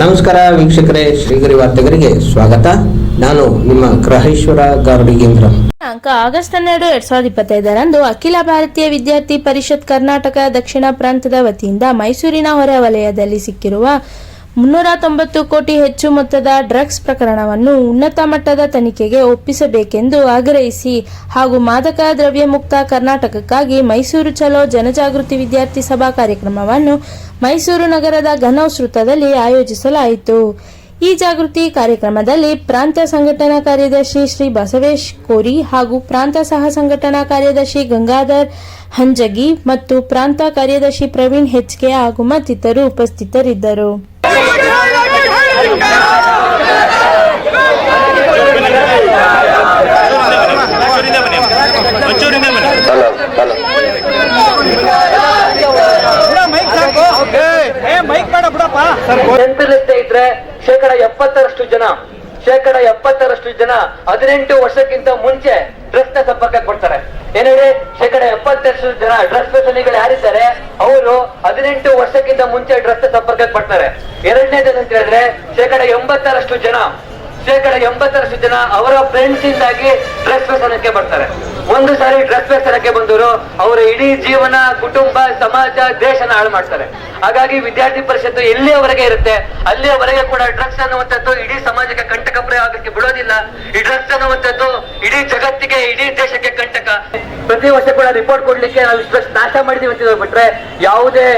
ನಮಸ್ಕಾರ ವೀಕ್ಷಕರೇ, ಶ್ರೀಗರಿ ವಾರ್ತೆಗರಿಗೆ ಸ್ವಾಗತ. ನಾನು ನಿಮ್ಮ ಗ್ರಹೇಶ್ವರ ಗಾರ್ಡಿಗೇಂದ್ರ ದಿನಾಂಕ ಆಗಸ್ಟ್ ಹನ್ನೆರಡು, ಎರಡ್ ಸಾವಿರದ ಇಪ್ಪತ್ತೈದರಂದು ಅಖಿಲ ಭಾರತೀಯ ವಿದ್ಯಾರ್ಥಿ ಪರಿಷತ್ ಕರ್ನಾಟಕ ದಕ್ಷಿಣ ಪ್ರಾಂತದ ವತಿಯಿಂದ ಮೈಸೂರಿನ ಹೊರ ವಲಯದಲ್ಲಿ ಸಿಕ್ಕಿರುವ ಮುನ್ನೂರ ತೊಂಬತ್ತು ಕೋಟಿ ಹೆಚ್ಚು ಮೊತ್ತದ ಡ್ರಗ್ಸ್ ಪ್ರಕರಣವನ್ನು ಉನ್ನತ ಮಟ್ಟದ ತನಿಖೆಗೆ ಒಪ್ಪಿಸಬೇಕೆಂದು ಆಗ್ರಹಿಸಿ ಹಾಗೂ ಮಾದಕ ದ್ರವ್ಯ ಮುಕ್ತ ಕರ್ನಾಟಕಕ್ಕಾಗಿ ಮೈಸೂರು ಚಲೋ ಜನಜಾಗೃತಿ ವಿದ್ಯಾರ್ಥಿ ಸಭಾ ಕಾರ್ಯಕ್ರಮವನ್ನು ಮೈಸೂರು ನಗರದ ಘನೌಸೃತದಲ್ಲಿ ಆಯೋಜಿಸಲಾಯಿತು. ಈ ಜಾಗೃತಿ ಕಾರ್ಯಕ್ರಮದಲ್ಲಿ ಪ್ರಾಂತ ಸಂಘಟನಾ ಕಾರ್ಯದರ್ಶಿ ಶ್ರೀ ಬಸವೇಶ್ ಕೋರಿ ಹಾಗೂ ಪ್ರಾಂತ ಸಹ ಸಂಘಟನಾ ಕಾರ್ಯದರ್ಶಿ ಗಂಗಾಧರ್ ಹಂಜಗಿ ಮತ್ತು ಪ್ರಾಂತ ಕಾರ್ಯದರ್ಶಿ ಪ್ರವೀಣ್ ಹೆಚ್ಕೆ ಹಾಗೂ ಮತ್ತಿತರರು ಉಪಸ್ಥಿತರಿದ್ದರು. ನೆನಪಿರುತ್ತೆ ಇದ್ರೆ ಶೇಕಡ ಎಪ್ಪತ್ತರಷ್ಟು ಜನ ಶೇಕಡ ಎಪ್ಪತ್ತರಷ್ಟು ಜನ ಹದಿನೆಂಟು ವರ್ಷಕ್ಕಿಂತ ಮುಂಚೆ ಡ್ರೆಸ್ನ ಸಂಪರ್ಕಕ್ಕೆ ಬರ್ತಾರೆ. ಏನ್ ಹೇಳಿ? ಶೇಕಡ ಎಪ್ಪತ್ತರಷ್ಟು ಜನ ಡ್ರೆಸ್ ವ್ಯಸನಿಗಳು ಯಾರಿದ್ದಾರೆ, ಅವರು ಹದಿನೆಂಟು ವರ್ಷಕ್ಕಿಂತ ಮುಂಚೆ ಡ್ರೆಸ್ನ ಸಂಪರ್ಕಕ್ಕೆ ಬರ್ತಾರೆ. ಜನ ಅಂತ ಹೇಳಿದ್ರೆ, ಶೇಕಡ ಎಂಬತ್ತರಷ್ಟು ಜನ, ಶೇಕಡ ಎಂಬತ್ತರಷ್ಟು ಜನ ಅವರ ಫ್ರೆಂಡ್ಸ್ ಇಂದಾಗಿ ಡ್ರೆಸ್ ವ್ಯಸನಕ್ಕೆ ಬರ್ತಾರೆ. ಒಂದು ಸಾರಿ ಡ್ರೆಸ್ ವ್ಯಸನಕ್ಕೆ ಬಂದವರು, ಅವರ ಇಡೀ ಜೀವನ, ಕುಟುಂಬ, ಸಮಾಜ, ದೇಶನ ಹಾಳು ಮಾಡ್ತಾರೆ. ಹಾಗಾಗಿ ವಿದ್ಯಾರ್ಥಿ ಪರಿಷತ್ತು ಎಲ್ಲಿಯವರೆಗೆ ಇರುತ್ತೆ, ಅಲ್ಲಿಯವರೆಗೆ ಕೂಡ ಡ್ರಗ್ಸ್ ಅನ್ನುವಂಥದ್ದು ಇಡೀ ಸಮಾಜಕ್ಕೆ ಕಂಟಕಪ್ರಾಯ ಆಗಕ್ಕೆ ಬಿಡೋದಿಲ್ಲ. ಈ ಡ್ರಗ್ಸ್ ಅನ್ನುವಂಥದ್ದು ಇಡೀ ಜಗತ್ತಿಗೆ, ಇಡೀ ದೇಶಕ್ಕೆ ಕಂಟಕ. ಪ್ರತಿ ವರ್ಷ ಕೂಡ ರಿಪೋರ್ಟ್ ಕೊಡ್ಲಿಕ್ಕೆ ನಾವು ಇಷ್ಟು ನಾಶ ಮಾಡಿದೀವಿ ಅಂತ ಬಿಟ್ರೆ ಯಾವುದೇ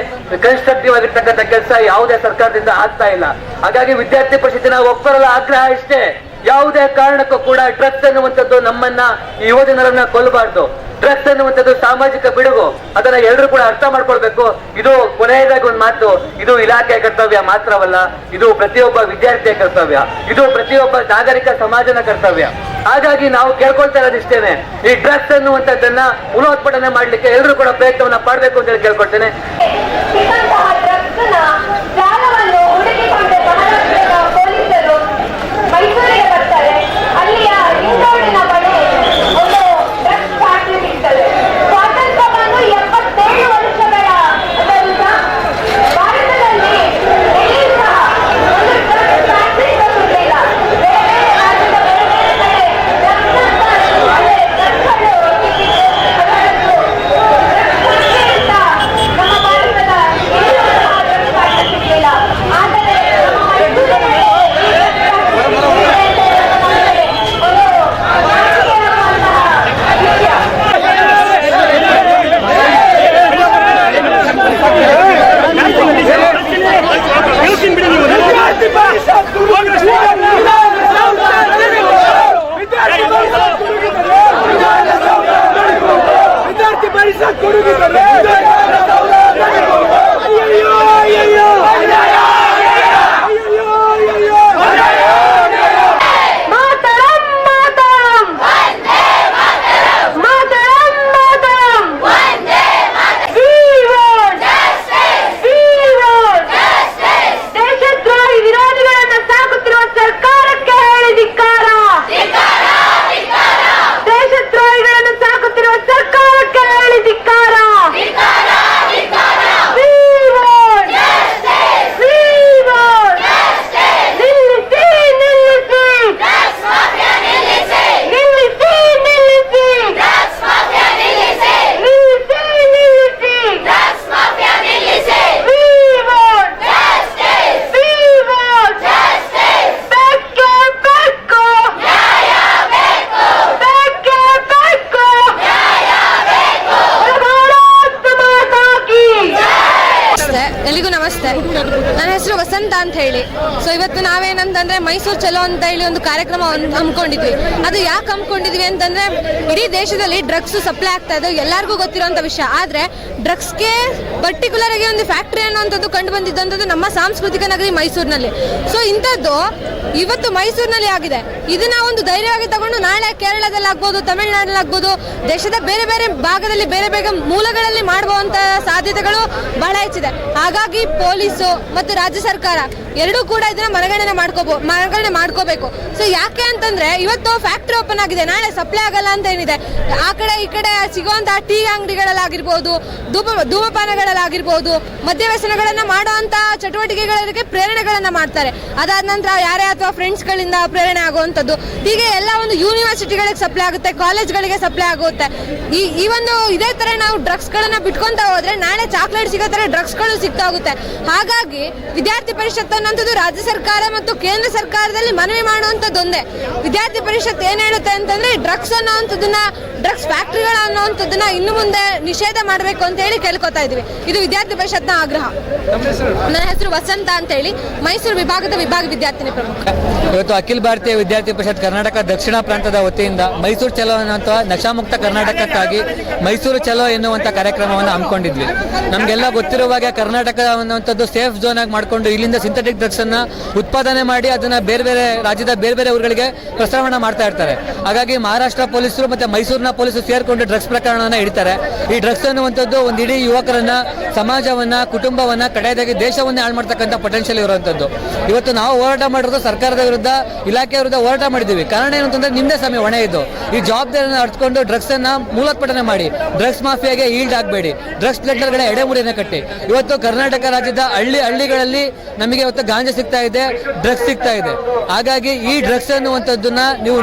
ಕನ್ಸ್ಟ್ರಕ್ಟಿವ್ ಆಗಿರ್ತಕ್ಕಂಥ ಕೆಲಸ ಯಾವುದೇ ಸರ್ಕಾರದಿಂದ ಆಗ್ತಾ ಇಲ್ಲ. ಹಾಗಾಗಿ ವಿದ್ಯಾರ್ಥಿ ಪರಿಷತ್ತಿನ ಒಬ್ಬರಲ್ಲ ಆಗ್ರಹ ಇಷ್ಟೇ. ಯಾವುದೇ ಕಾರಣಕ್ಕೂ ಕೂಡ ಡ್ರಗ್ಸ್ ಅನ್ನುವಂಥದ್ದು ನಮ್ಮನ್ನ ಯುವ ಜನರನ್ನ ಕೊಲ್ಲಬಾರ್ದು. ಡ್ರಗ್ಸ್ ಅನ್ನುವಂಥದ್ದು ಸಾಮಾಜಿಕ ಬಿಡುಗು. ಅದನ್ನ ಎಲ್ಲರೂ ಕೂಡ ಅರ್ಥ ಮಾಡ್ಕೊಳ್ಬೇಕು. ಇದು ಕೊನೆಯದಾಗಿ ಒಂದು ಮಾತು. ಇದು ಇಲಾಖೆಯ ಕರ್ತವ್ಯ ಮಾತ್ರವಲ್ಲ, ಇದು ಪ್ರತಿಯೊಬ್ಬ ವಿದ್ಯಾರ್ಥಿಯ ಕರ್ತವ್ಯ. ಇದು ಪ್ರತಿಯೊಬ್ಬ ನಾಗರಿಕ ಸಮಾಜನ ಕರ್ತವ್ಯ. ಹಾಗಾಗಿ ನಾವು ಕೇಳ್ಕೊಳ್ತಾ ಇರೋದಿಷ್ಟೇನೆ. ಈ ಡ್ರಗ್ಸ್ ಅನ್ನುವಂಥದ್ದನ್ನ ಪುನೋತ್ಪಾದನೆ ಮಾಡ್ಲಿಕ್ಕೆ ಎಲ್ಲರೂ ಕೂಡ ಪ್ರಯತ್ನವನ್ನ ಪಡ್ಬೇಕು ಅಂತ ಹೇಳಿ ಕೇಳ್ಕೊಳ್ತೇನೆ ಸಿಕ್ಕಂತಹ ಡ್ರಗ್ಸ್ನ ಜಾಲವನ್ನು ಹುಡುಕಿಕೊಂಡು ಬಹಳಷ್ಟು ಜನ ಪೊಲೀಸರು ಮೈಸೂರಿಗೆ ಬರ್ತಾರೆ ಅಲ್ಲಿಯ ಇಂದೋಡಿನ ಬಳಿ ಒಂದು ಡ್ರಗ್ಸ್ ಫ್ಯಾಕ್ಟ್ರಿ ಸಿಗ್ತದೆ ಸ್ವಾತಂತ್ರ್ಯ ಬಂದು ಎಪ್ಪತ್ತೇಳು ವರ್ಷಗಳ ನಂತರ ಭಾರತದಲ್ಲಿ ಎಲ್ಲಿ ಸಹ ಒಂದು ಡ್ರಗ್ಸ್ ಫ್ಯಾಕ್ಟ್ರಿ ಬರುವುದಿಲ್ಲ ಬೇರೆ ಬೇರೆ ರಾಜ್ಯದ ಬೇರೆ ಬೇರೆ ಕಡೆ ಡ್ರಗ್ಸ್ ಅಂತ ಅದೇ ಡ್ರಗ್ಸ್ಗಳು ಡ್ರಗ್ಸ್ ನಮ್ಮ ಭಾರತದ ಎಲ್ಲೂ ಸಹ ಡ್ರಗ್ಸ್ ಫ್ಯಾಕ್ಟ್ರಿ ಸಿಗಲಿಲ್ಲ ಆದರೆ ನಮ್ಮ ಮೈಸೂರಿನಲ್ಲಿ ಈ ಡ್ರಗ್ಸ್ ಫ್ಯಾಕ್ಟ್ರಿ ಸಿಕ್ಕಿದೆ ಅಂತ ಹೇಳೋದು ಒಂದು ನಾಚಿಕೆಯಾಗುವಂತಹ ವಿಷಯ ಹೇಳ್ತೀನಿ ಬಿಡಿ ನೀವು ವಿದ್ಯಾರ್ಥಿ ಪರಿಷತ್ ಮೈಸೂರು ಚಲೋ ಅಂತ ಹೇಳಿ ಒಂದು ಕಾರ್ಯಕ್ರಮ ಹಮ್ಮಿಕೊಂಡಿದ್ವಿ. ಅದು ಯಾಕೆ ಹಮ್ಮಿಕೊಂಡಿದ್ವಿ ಅಂತಂದ್ರೆ, ಇಡೀ ದೇಶದಲ್ಲಿ ಡ್ರಗ್ಸ್ ಸಪ್ಲೈ ಆಗ್ತಾ ಇದೆ, ಎಲ್ಲರಿಗೂ ಗೊತ್ತಿರೋಂಥ ವಿಷಯ. ಆದ್ರೆ ಡ್ರಗ್ಸ್ಗೆ ಪರ್ಟಿಕ್ಯುಲರ್ ಆಗಿ ಒಂದು ಫ್ಯಾಕ್ಟ್ರಿ ಅನ್ನೋಂಥದ್ದು ಕಂಡು ಬಂದಿದ್ದಂಥದ್ದು ನಮ್ಮ ಸಾಂಸ್ಕೃತಿಕ ನಗರಿ ಮೈಸೂರಿನಲ್ಲಿ. ಸೊ ಇಂಥದ್ದು ಇವತ್ತು ಮೈಸೂರಿನಲ್ಲಿ ಆಗಿದೆ. ಇದನ್ನ ಒಂದು ಧೈರ್ಯವಾಗಿ ತಗೊಂಡು ನಾಳೆ ಕೇರಳದಲ್ಲಿ ಆಗ್ಬೋದು, ತಮಿಳುನಾಡಲ್ಲಿ ಆಗ್ಬೋದು, ದೇಶದ ಬೇರೆ ಬೇರೆ ಭಾಗದಲ್ಲಿ ಬೇರೆ ಬೇರೆ ಮೂಲಗಳಲ್ಲಿ ಮಾಡುವಂತ ಸಾಧ್ಯತೆಗಳು ಬಹಳ ಹೆಚ್ಚಿದೆ. ಹಾಗಾಗಿ ಪೊಲೀಸು ಮತ್ತು ರಾಜ್ಯ ಸರ್ಕಾರ ಎರಡೂ ಕೂಡ ಇದನ್ನ ಮನಗಣನೆ ಮಾಡ್ಕೋಬೋ, ಮನಗಣನೆ ಮಾಡ್ಕೋಬೇಕು. ಸೊ ಯಾಕೆ ಅಂತಂದ್ರೆ ಇವತ್ತು ಫ್ಯಾಕ್ಟ್ರಿ ಓಪನ್ ಆಗಿದೆ. ನಾಳೆ ಸಪ್ಲೈ ಆಗಲ್ಲ ಅಂತ ಏನಿದೆ. ಆ ಕಡೆ ಈ ಕಡೆ ಸಿಗುವಂತಹ ಟೀ ಅಂಗಡಿಗಳಲ್ಲಾಗಿರ್ಬೋದು ಧೂಪ ಧೂಮಪಾನಗಳಲ್ಲಾಗಿರ್ಬೋದು ಮದ್ಯವ್ಯಸನಗಳನ್ನ ಮಾಡುವಂತಹ ಚಟುವಟಿಕೆಗಳಿಗೆ ಪ್ರೇರಣೆಗಳನ್ನ ಮಾಡ್ತಾರೆ. ಅದಾದ ನಂತರ ಯಾರೇ ಅಥವಾ ಫ್ರೆಂಡ್ಸ್ಗಳಿಂದ ಪ್ರೇರಣೆ ಆಗುವಂಥದ್ದು. ಹೀಗೆ ಎಲ್ಲ ಒಂದು ಯೂನಿವರ್ಸಿಟಿಗಳಿಗೆ ಸಪ್ಲೈ ಆಗುತ್ತೆ ಕಾಲೇಜ್ಗಳಿಗೆ ಸಪ್ಲೈ ಆಗುತ್ತೆ. ಈ ಈ ಒಂದು ಇದೇ ತರ ನಾವು ಡ್ರಗ್ಸ್ಗಳನ್ನು ಬಿಟ್ಕೊಂತ ಹೋದ್ರೆ ನಾಳೆ ಚಾಕ್ಲೇಟ್ ಸಿಗೋ ತರ ಡ್ರಗ್ಸ್ಗಳು ಸಿಗ್ತಾ ಹೋಗುತ್ತೆ ಹಾಗಾಗಿ ವಿದ್ಯಾರ್ಥಿ ಪರಿಷತ್ ಅನ್ನೋಂಥದ್ದು ರಾಜ್ಯ ಸರ್ಕಾರ ಮತ್ತು ಕೇಂದ್ರ ಸರ್ಕಾರದಲ್ಲಿ ಮನವಿ ಮಾಡುವಂಥದ್ದು ಒಂದೇ ವಿದ್ಯಾರ್ಥಿ ಪರಿಷತ್ ಏನ್ ಹೇಳುತ್ತೆ ಅಂತಂದ್ರೆ ಡ್ರಗ್ಸ್ ಅನ್ನೋವಂಥದ್ದನ್ನ ಡ್ರಗ್ಸ್ ಫ್ಯಾಕ್ಟ್ರಿಗಳ ಅನ್ನೋವಂಥದ್ದನ್ನ ಇನ್ನು ಮುಂದೆ ನಿಷೇಧ ಮಾಡಬೇಕು ಅಂತ ಹೇಳಿ ಕೇಳ್ಕೊತಾ ಇದೀವಿ ಇದು ವಿದ್ಯಾರ್ಥಿ ಪರಿಷತ್ನ ಆಗ್ರಹ. ನನ್ನ ಹೆಸರು ವಸಂತ ಅಂತ ಹೇಳಿ ಮೈಸೂರು ವಿಭಾಗದ ವಿಭಾಗ ವಿದ್ಯಾರ್ಥಿನಿ ಪ್ರಮುಖ. ಇವತ್ತು ಅಖಿಲ ಭಾರತೀಯ ವಿದ್ಯಾರ್ಥಿ ಪರಿಷತ್ ಕರ್ನಾಟಕ ದಕ್ಷಿಣ ಪ್ರಾಂತದ ವತಿಯಿಂದ ಮೈಸೂರು ಚಲೋ ಅನ್ನುವಂಥ ನಶಾಮುಕ್ತ ಕರ್ನಾಟಕಕ್ಕಾಗಿ ಮೈಸೂರು ಚಲೋ ಎನ್ನುವಂಥ ಕಾರ್ಯಕ್ರಮವನ್ನು ಹಮ್ಮಿಕೊಂಡಿದ್ವಿ. ನಮಗೆಲ್ಲ ಗೊತ್ತಿರುವಾಗ ಕರ್ನಾಟಕ ಅನ್ನುವಂಥದ್ದು ಸೇಫ್ ಝೋನ್ ಆಗಿ ಮಾಡಿಕೊಂಡು ಇಲ್ಲಿಂದ ಸಿಂಥೆಟಿಕ್ ಡ್ರಗ್ಸ್ ಅನ್ನ ಉತ್ಪಾದನೆ ಮಾಡಿ ಅದನ್ನ ಬೇರೆ ಬೇರೆ ರಾಜ್ಯದ ಬೇರೆ ಬೇರೆ ಊರುಗಳಿಗೆ ಪ್ರಸಾರಣ ಮಾಡ್ತಾ ಇರ್ತಾರೆ. ಹಾಗಾಗಿ ಮಹಾರಾಷ್ಟ್ರ ಪೊಲೀಸರು ಮತ್ತೆ ಮೈಸೂರಿನ ಪೊಲೀಸರು ಸೇರಿಕೊಂಡು ಡ್ರಗ್ಸ್ ಪ್ರಕರಣವನ್ನು ಹಿಡಿತಾರೆ. ಈ ಡ್ರಗ್ಸ್ ಅನ್ನುವಂಥದ್ದು ಒಂದು ಇಡೀ ಯುವಕರನ್ನ, ಸಮಾಜವನ್ನ, ಕುಟುಂಬವನ್ನ ಕಡೆಯದಾಗಿ ದೇಶವನ್ನೇ ಹಾಳು ಮಾಡ್ತಕ್ಕಂಥ ಪೊಟೆನ್ಷಿಯಲ್ ಇರುವಂಥದ್ದು. ಇವತ್ತು ನಾವು ಹೋರಾಟ ಮಾಡಿರೋದು ಸರ್ಕಾರದ ವಿರುದ್ಧ ಇಲಾಖೆ ವಿರುದ್ಧ ಹೋರಾಟ ಮಾಡಿದ್ದೀವಿ. ಕಾರಣ ಏನು ಅಂತಂದ್ರೆ ನಿಮ್ಮದೇ ಸಮಯ, ಹೊಣೆ ಇದ್ದು ಈ ಜವಾಬ್ದಾರಿಯನ್ನು ಅರ್ಥಕೊಂಡು ಡ್ರಗ್ಸ್ ಅನ್ನ ಮೂಲೋತ್ಪಟನೆ ಮಾಡಿ. ಡ್ರಗ್ಸ್ ಮಾಫಿಯಾಗೆ ಈಲ್ಡ್ ಆಗಬೇಡಿ. ಡ್ರಗ್ಸ್ ಪ್ಲೇಟ್ಗಳ ಎಡೆಮುಡಿಯನ್ನು ಕಟ್ಟಿ. ಇವತ್ತು ಕರ್ನಾಟಕ ರಾಜ್ಯದ ಹಳ್ಳಿ ಹಳ್ಳಿಗಳಲ್ಲಿ ನಮಗೆ ಇವತ್ತು ಗಾಂಜಾ ಸಿಗ್ತಾ ಇದೆ ಡ್ರಗ್ಸ್ ಸಿಗ್ತಾ ಇದೆ. ಹಾಗಾಗಿ ಈ ಡ್ರಗ್ಸ್ ಅನ್ನುವಂಥದ್ದನ್ನ ನೀವು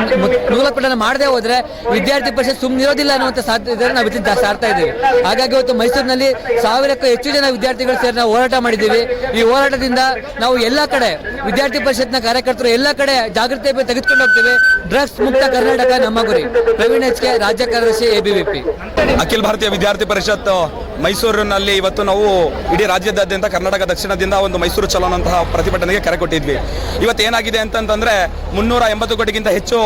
ಮೂಲೋತ್ಪಟನೆ ಮಾಡದೆ ಹೋದ್ರೆ ವಿದ್ಯಾರ್ಥಿ ಪರಿಷತ್ ಸುಮ್ಮನೆ ಇರೋದಿಲ್ಲ ಅನ್ನುವಂಥ ಸಾಧ್ಯತೆ ನಾವು ಇದನ್ನ ಸಾರ್ತಾ ಇದ್ದೀವಿ. ಹಾಗಾಗಿ ಇವತ್ತು ಮೈಸೂರಿನಲ್ಲಿ ಸಾವಿರಕ್ಕೂ ಹೆಚ್ಚು ಜನ ವಿದ್ಯಾರ್ಥಿಗಳು ಸೇರಿ ನಾವು ಹೋರಾಟ ಮಾಡಿದ್ದೀವಿ. ಈ ಹೋರಾಟದಿಂದ ನಾವು ಎಲ್ಲ ಕಡೆ ವಿದ್ಯಾರ್ಥಿ ಪರಿಷತ್ನ ಕಾರ್ಯಕರ್ತರು ಎಲ್ಲ ಕಡೆ ಜಾಗೃತಿ ತೆಗೆದುಕೊಂಡು ಹೋಗ್ತೀವಿ. ಡ್ರಗ್ಸ್ ಮುಕ್ತ ಕರ್ನಾಟಕ ನಮ್ಮ ಗುರಿ. ಪ್ರವೀಣ್ ಎಚ್ ಕೆ ರಾಜ್ಯ ಕಾರ್ಯದರ್ಶಿ ಎಬಿವಿಪಿ. ಅಖಿಲ ಭಾರತೀಯ ವಿದ್ಯಾರ್ಥಿ ಪರಿಷತ್ ಮೈಸೂರಿನಲ್ಲಿ ಇವತ್ತು ನಾವು ಇಡೀ ರಾಜ್ಯದಾದ್ಯಂತ ಕರ್ನಾಟಕ ದಕ್ಷಿಣದಿಂದ ಒಂದು ಮೈಸೂರು ಚಲನಂತಹ ಪ್ರತಿಭಟನೆಗೆ ಕರೆ ಕೊಟ್ಟಿದ್ವಿ. ಇವತ್ತು ಏನಾಗಿದೆ ಅಂತಂತಂದ್ರೆ ಮುನ್ನೂರ ಎಂಬತ್ತು ಕೋಟಿಗಿಂತ ಹೆಚ್ಚು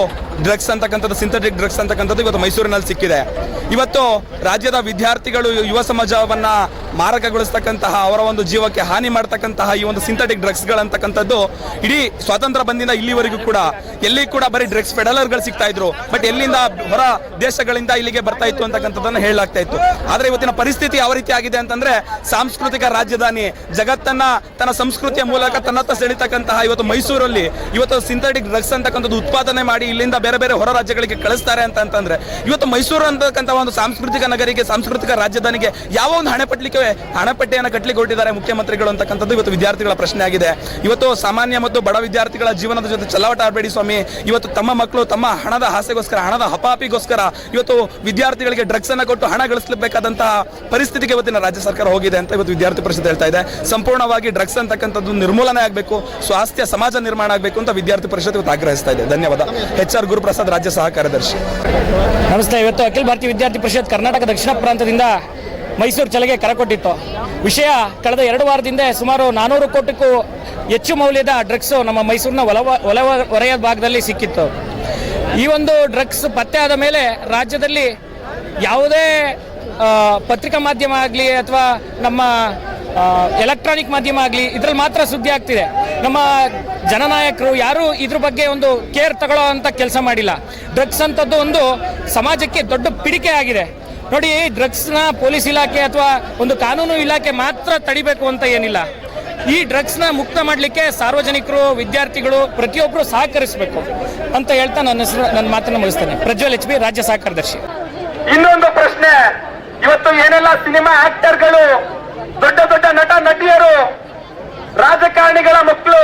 ಡ್ರಗ್ಸ್ ಅಂತಕ್ಕಂಥದ್ದು, ಸಿಂಥೆಟಿಕ್ ಡ್ರಗ್ಸ್ ಅಂತಕ್ಕಂಥದ್ದು ಇವತ್ತು ಮೈಸೂರಿನಲ್ಲಿ ಸಿಕ್ಕಿದೆ. ಇವತ್ತು ರಾಜ್ಯದ ವಿದ್ಯಾರ್ಥಿಗಳು, ಯುವ ಸಮಾಜವನ್ನ ಮಾರಕಗೊಳಿಸ್ತಕ್ಕಂತಹ, ಅವರ ಒಂದು ಜೀವಕ್ಕೆ ಹಾನಿ ಮಾಡ್ತಕ್ಕಂತಹ ಈ ಒಂದು ಸಿಂಥೆಟಿಕ್ ಡ್ರಗ್ಸ್ಗಳಂತಕ್ಕಂಥದ್ದು ಇಡೀ ಸ್ವಾತಂತ್ರ್ಯ ಬಂದಿಂದ ಇಲ್ಲಿವರೆಗೂ ಕೂಡ, ಎಲ್ಲಿ ಕೂಡ ಬರೀ ಡ್ರಗ್ಸ್ ಫೆಡಲರ್ಗಳು ಸಿಗ್ತಾ ಇದ್ರು ಬಟ್ ಎಲ್ಲಿಂದ ಹೊರ ದೇಶಗಳಿಂದ ಇಲ್ಲಿಗೆ ಬರ್ತಾ ಇತ್ತು ಅಂತಕ್ಕಂಥದ್ದನ್ನು ಹೇಳಲಾಗ್ತಾ ಇತ್ತು. ಆದ್ರೆ ಇವತ್ತಿನ ಪರಿಸ್ಥಿತಿ ಯಾವ ರೀತಿ ಆಗಿದೆ ಅಂತಂದ್ರೆ, ಸಾಂಸ್ಕೃತಿಕ ರಾಜಧಾನಿ, ಜಗತ್ತನ್ನ, ತನ್ನ ಸಂಸ್ಕೃತಿಯ ಮೂಲಕ ತನ್ನತ್ತ ಸೆಳಿತಕ್ಕಂತಹ ಇವತ್ತು ಮೈಸೂರಲ್ಲಿ, ಇವತ್ತು ಸಿಂಥೆಟಿಕ್ ಡ್ರಗ್ಸ್ ಅಂತಕ್ಕಂಥದ್ದು ಉತ್ಪಾದನೆ ಮಾಡಿ ಇಲ್ಲಿಂದ ಬೇರೆ ಬೇರೆ ಹೊರ ರಾಜ್ಯಗಳಿಗೆ ಕಳಿಸ್ತಾರೆ ಅಂತ ಅಂತಂದ್ರೆ, ಇವತ್ತು ಮೈಸೂರು ಅಂತಕ್ಕಂಥ ಒಂದು ಸಾಂಸ್ಕೃತಿಕ ನಗರಿಗೆ, ಸಾಂಸ್ಕೃತಿಕ ರಾಜಧಾನಿಗೆ ಯಾವ ಒಂದು ಹಣೆ ಪಟ್ಲಿಕ್ಕೆ ಹಣಪಟ್ಟಿಯನ್ನು ಕಟ್ಟಲಿಕ್ಕೆ ಹೊರಟಿದ್ದಾರೆ ಮುಖ್ಯಮಂತ್ರಿಗಳು ಅಂತಕ್ಕಂಥದ್ದು ಇವತ್ತು ವಿದ್ಯಾರ್ಥಿಗಳ ಪ್ರಶ್ನೆ ಆಗಿದೆ. ಇವತ್ತು ಸಾಮಾನ್ಯ ಮತ್ತು ಬಡ ವಿದ್ಯಾರ್ಥಿಗಳ ಜೀವನದ ಜೊತೆ ಚಲಾವಟ ಆಡಬೇಡಿ ಸ್ವಾಮಿ. ಇವತ್ತು ತಮ್ಮ ಮಕ್ಕಳು ತಮ್ಮ ಹಣದ ಆಸೆಗೋಸ್ಕರ, ಹಣದ ಹಪಾಪಿಗೋಸ್ಕರ ಇವತ್ತು ವಿದ್ಯಾರ್ಥಿಗಳಿಗೆ ಡ್ರಗ್ಸ್ ಅನ್ನ ಕೊಟ್ಟು ಹಣ ಗಳಿಸಬೇಕಾದಂತಹ ಪರಿಸ್ಥಿತಿಗೆ ಇವತ್ತಿನ ರಾಜ್ಯ ಸರ್ಕಾರ ಹೋಗಿದೆ ಅಂತ ಇವತ್ತು ವಿದ್ಯಾರ್ಥಿ ಪರಿಷತ್ ಹೇಳ್ತಾ ಇದೆ. ಸಂಪೂರ್ಣವಾಗಿ ಡ್ರಗ್ಸ್ ಅಂತಕ್ಕಂಥದ್ದು ನಿರ್ಮೂಲನೆ ಆಗಬೇಕು, ಸ್ವಾಸ್ಥ್ಯ ಸಮಾಜ ನಿರ್ಮಾಣ ಆಗಬೇಕು ಅಂತ ವಿದ್ಯಾರ್ಥಿ ಪರಿಷತ್ ಇವತ್ತು ಆಗ್ರಹಿಸ್ತಾ ಇದೆ. ಧನ್ಯವಾದ. ಎಚ್ ಆರ್ ಗುರುಪ್ರಸಾದ್, ರಾಜ್ಯ ಸಹ ಕಾರ್ಯದರ್ಶಿ ನಮಸ್ತೆ. ಇವತ್ತು ಅಖಿಲ ಭಾರತೀಯ ವಿದ್ಯಾರ್ಥಿ ಪರಿಷತ್ ಕರ್ನಾಟಕ ದಕ್ಷಿಣ ಪ್ರಾಂತದಿಂದ ಮೈಸೂರು ಚಲಗೆ ಕರಕೊಟ್ಟಿತ್ತು ವಿಷಯ ಕಳೆದ ಎರಡು ವಾರದಿಂದ ಸುಮಾರು ನಾನೂರು ಕೋಟಿಗೂ ಹೆಚ್ಚು ಮೌಲ್ಯದ ಡ್ರಗ್ಸು ನಮ್ಮ ಮೈಸೂರಿನ ಒಲವ ಒಲವ ವಲಯ ಭಾಗದಲ್ಲಿ ಸಿಕ್ಕಿತ್ತು. ಈ ಒಂದು ಡ್ರಗ್ಸ್ ಪತ್ತೆ ಆದ ಮೇಲೆ ರಾಜ್ಯದಲ್ಲಿ ಯಾವುದೇ ಪತ್ರಿಕಾ ಮಾಧ್ಯಮ ಆಗಲಿ ಅಥವಾ ನಮ್ಮ ಎಲೆಕ್ಟ್ರಾನಿಕ್ ಮಾಧ್ಯಮ ಆಗಲಿ ಇದ್ರಲ್ಲಿ ಮಾತ್ರ ಸುದ್ದಿ ಆಗ್ತಿದೆ. ನಮ್ಮ ಜನನಾಯಕರು ಯಾರು ಇದ್ರ ಬಗ್ಗೆ ಒಂದು ಕೇರ್ ತಗೊಳ್ಳೋ ಅಂತ ಕೆಲಸ ಮಾಡಿಲ್ಲ. ಡ್ರಗ್ಸ್ ಅಂತದ್ದು ಒಂದು ಸಮಾಜಕ್ಕೆ ದೊಡ್ಡ ಪಿಡಿಕೆ ಆಗಿದೆ. ನೋಡಿ ಡ್ರಗ್ಸ್ನ ಪೊಲೀಸ್ ಇಲಾಖೆ ಅಥವಾ ಒಂದು ಕಾನೂನು ಇಲಾಖೆ ಮಾತ್ರ ತಡಿಬೇಕು ಅಂತ ಏನಿಲ್ಲ. ಈ ಡ್ರಗ್ಸ್ನ ಮುಕ್ತ ಮಾಡಲಿಕ್ಕೆ ಸಾರ್ವಜನಿಕರು, ವಿದ್ಯಾರ್ಥಿಗಳು ಪ್ರತಿಯೊಬ್ಬರು ಸಹಕರಿಸಬೇಕು ಅಂತ ಹೇಳ್ತಾ ನನ್ನ ಹೆಸರು, ನನ್ನ ಮಾತನ್ನು ಮುಗಿಸ್ತೇನೆ. ಪ್ರಜ್ವಲ್ ಎಚ್ ಬಿ ರಾಜ್ಯ ಸಹ ಕಾರ್ಯದರ್ಶಿ ಇನ್ನೊಂದು ಪ್ರಶ್ನೆ. ಇವತ್ತು ಏನೆಲ್ಲ ಸಿನಿಮಾ ಆಕ್ಟರ್ಗಳು, ದೊಡ್ಡ ದೊಡ್ಡ ನಟ, ನಟಿಯರು, ರಾಜಕಾರಣಿಗಳ ಮಕ್ಕಳು,